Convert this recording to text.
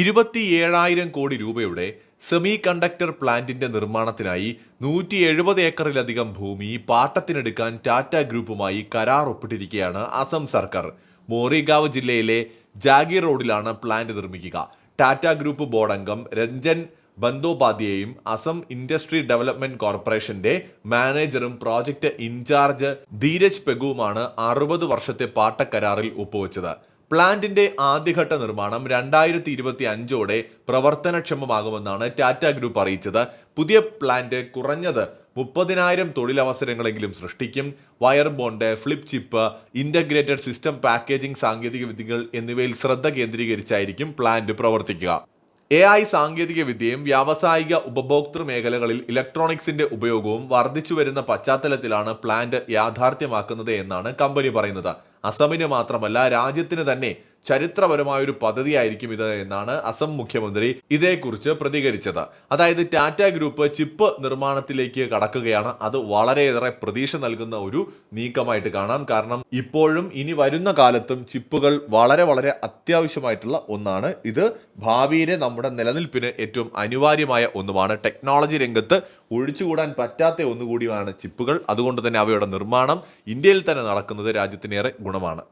ഇരുപത്തിയേഴായിരം കോടി രൂപയുടെ semi conductor പ്ലാന്റിന്റെ നിർമ്മാണത്തിനായി നൂറ്റി എഴുപത് ഏക്കറിലധികം ഭൂമി പാട്ടത്തിനെടുക്കാൻ ടാറ്റ ഗ്രൂപ്പുമായി കരാർ ഒപ്പിട്ടിരിക്കുകയാണ് അസം സർക്കാർ. മോറിഗാവ് ജില്ലയിലെ ജാഗീർ റോഡിലാണ് പ്ലാന്റ് നിർമ്മിക്കുക. ടാറ്റ ഗ്രൂപ്പ് ബോർഡ് അംഗം രഞ്ജൻ ബന്ദോപാധ്യയും അസം ഇൻഡസ്ട്രി ഡെവലപ്മെന്റ് കോർപ്പറേഷന്റെ മാനേജറും പ്രോജക്ട് ഇൻചാർജ് ധീരജ് പെഗുവുമാണ് അറുപത് വർഷത്തെ പാട്ടക്കരാറിൽ ഒപ്പുവെച്ചത്. പ്ലാന്റിന്റെ ആദ്യഘട്ട നിർമ്മാണം രണ്ടായിരത്തി ഇരുപത്തി അഞ്ചോടെ പ്രവർത്തനക്ഷമമാകുമെന്നാണ് ടാറ്റ ഗ്രൂപ്പ് അറിയിച്ചത്. പുതിയ പ്ലാന്റ് കുറഞ്ഞത് മുപ്പതിനായിരം തൊഴിലവസരങ്ങളെങ്കിലും സൃഷ്ടിക്കും. Wire bond flip chip integrated system packaging സാങ്കേതിക വിദ്യകൾ എന്നിവയിൽ ശ്രദ്ധ കേന്ദ്രീകരിച്ചായിരിക്കും പ്ലാന്റ് പ്രവർത്തിക്കുക. എ ഐ സാങ്കേതിക വിദ്യയും വ്യാവസായിക ഉപഭോക്തൃ മേഖലകളിൽ ഇലക്ട്രോണിക്സിന്റെ ഉപയോഗവും വർദ്ധിച്ചു വരുന്ന പശ്ചാത്തലത്തിലാണ് പ്ലാന്റ് യാഥാർത്ഥ്യമാക്കുന്നത് എന്നാണ് കമ്പനി പറയുന്നത്. അസമിന് മാത്രമല്ല രാജ്യത്തിന് തന്നെ ചരിത്രപരമായ ഒരു പദ്ധതിയായിരിക്കും ഇത് എന്നാണ് അസം മുഖ്യമന്ത്രി ഇതേക്കുറിച്ച് പ്രതികരിച്ചത്. അതായത് ടാറ്റ ഗ്രൂപ്പ് ചിപ്പ് നിർമ്മാണത്തിലേക്ക് കടക്കുകയാണ്. അത് വളരെയേറെ പ്രതീക്ഷ നൽകുന്ന ഒരു നീക്കമായിട്ട് കാണാം. കാരണം ഇപ്പോഴും ഇനി വരുന്ന കാലത്തും ചിപ്പുകൾ വളരെ വളരെ അത്യാവശ്യമായിട്ടുള്ള ഒന്നാണ്. ഇത് ഭാവിയിലെ നമ്മുടെ നിലനിൽപ്പിന് ഏറ്റവും അനിവാര്യമായ ഒന്നുമാണ്. ടെക്നോളജി രംഗത്ത് ഒഴിച്ചുകൂടാൻ പറ്റാത്ത ഒന്നുകൂടിയാണ് ചിപ്പുകൾ. അതുകൊണ്ട് തന്നെ അവയുടെ നിർമ്മാണം ഇന്ത്യയിൽ തന്നെ നടക്കുന്നത് രാജ്യത്തിനേറെ ഗുണമാണ്.